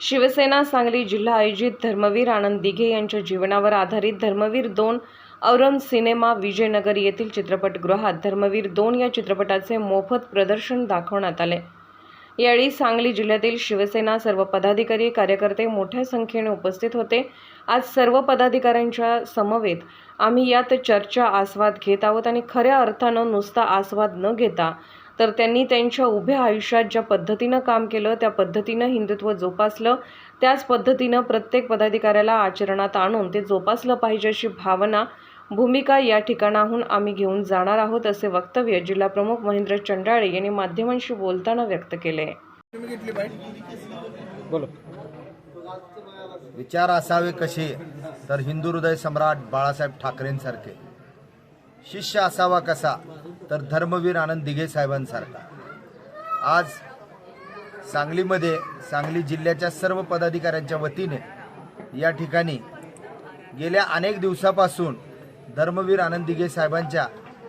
शिवसेना सांगली जिल्हा आयोजित धर्मवीर आनंद दिघे यांच्या जीवनावर आधारित धर्मवीर दोन औरंग सिनेमा विजयनगर येथील चित्रपटगृहात धर्मवीर दोन या चित्रपटाचे मोफत प्रदर्शन दाखवण्यात आले. यावेळी सांगली जिल्ह्यातील शिवसेना सर्व पदाधिकारी कार्यकर्ते मोठ्या संख्येने उपस्थित होते. आज सर्व पदाधिकाऱ्यांच्या समवेत आम्ही यात चर्चा आस्वाद घेत आहोत आणि खऱ्या अर्थानं नुसता आस्वाद न घेता तर त्यांनी त्यांच्या उभ्या आयुष्यात ज्या पद्धतीनं काम केलं त्या पद्धतीनं हिंदुत्व जोपासलं. त्याच पद्धतीनं प्रत्येक पदाधिकाऱ्याला आचरणात आणून ते जोपासलं पाहिजे अशी भावना भूमिका या ठिकाणाहून आम्ही घेऊन जाणार आहोत असे वक्तव्य जिल्हाप्रमुख महेंद्र चंडाळे यांनी माध्यमांशी बोलताना व्यक्त केले. बोलो. विचार असावे कसे? तर हिंदू हृदय सम्राट बाळासाहेब ठाकरेंसारखे. शिष्य असावा कसा? तर धर्मवीर आनंद दिघे साहेबांसारखा. आज सांगलीमध्ये सांगली जिल्ह्याच्या सर्व पदाधिकाऱ्यांच्या वतीने या ठिकाणी गेल्या अनेक दिवसापासून धर्मवीर आनंद दिघे साहेबांच्या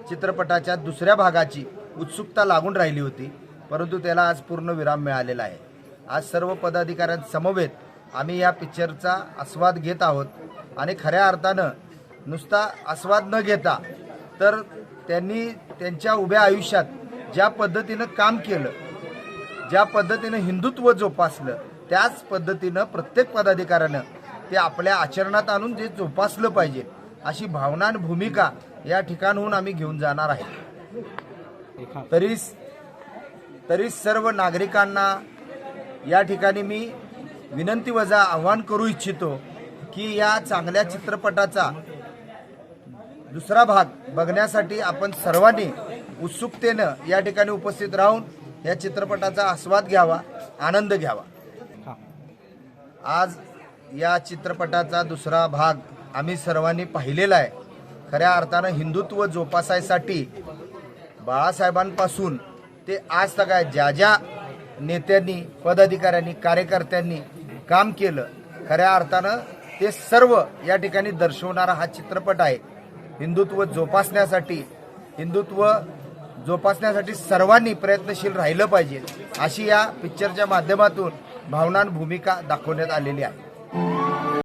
चित्रपटाच्या दुसऱ्या भागाची उत्सुकता लागून राहिली होती परंतु त्याला आज पूर्ण विराम मिळालेला आहे. आज सर्व पदाधिकाऱ्यांसमवेत आम्ही या पिक्चरचा आस्वाद घेत आहोत आणि खऱ्या अर्थानं नुसता आस्वाद न घेता तर त्यांनी त्यांच्या उभ्या आयुष्यात ज्या पद्धतीनं काम केलं ज्या पद्धतीनं हिंदुत्व जोपासलं त्याच पद्धतीनं प्रत्येक पदाधिकाऱ्यानं ते आपल्या आचरणात आणून जे जोपासलं पाहिजे अशी भावना आणि भूमिका या ठिकाणहून आम्ही घेऊन जाणार आहे. तरी तरी सर्व नागरिकांना या ठिकाणी मी विनंती वजा आव्हान करू इच्छितो की या चांगल्या चित्रपटाचा दुसरा भाग बघण्यासाठी आपण सर्वांनी उत्सुकतेनं या ठिकाणी उपस्थित राहून या चित्रपटाचा आस्वाद घ्यावा आनंद घ्यावा. आज या चित्रपटाचा दुसरा भाग आम्ही सर्वांनी पाहिलेला आहे. खऱ्या अर्थानं हिंदुत्व जोपासायसाठी बाळासाहेबांपासून ते आज तक आहे ज्या ज्या नेत्यांनी पदाधिकाऱ्यांनी कार्यकर्त्यांनी काम केलं खऱ्या अर्थानं ते सर्व या ठिकाणी दर्शवणारा हा चित्रपट आहे. हिंदुत्व जोपासण्यासाठी हिंदुत्व जोपासण्यासाठी सर्वांनी प्रयत्नशील राहिलं पाहिजे अशी या पिक्चरच्या माध्यमातून भावनान भूमिका दाखवण्यात आलेली आहे.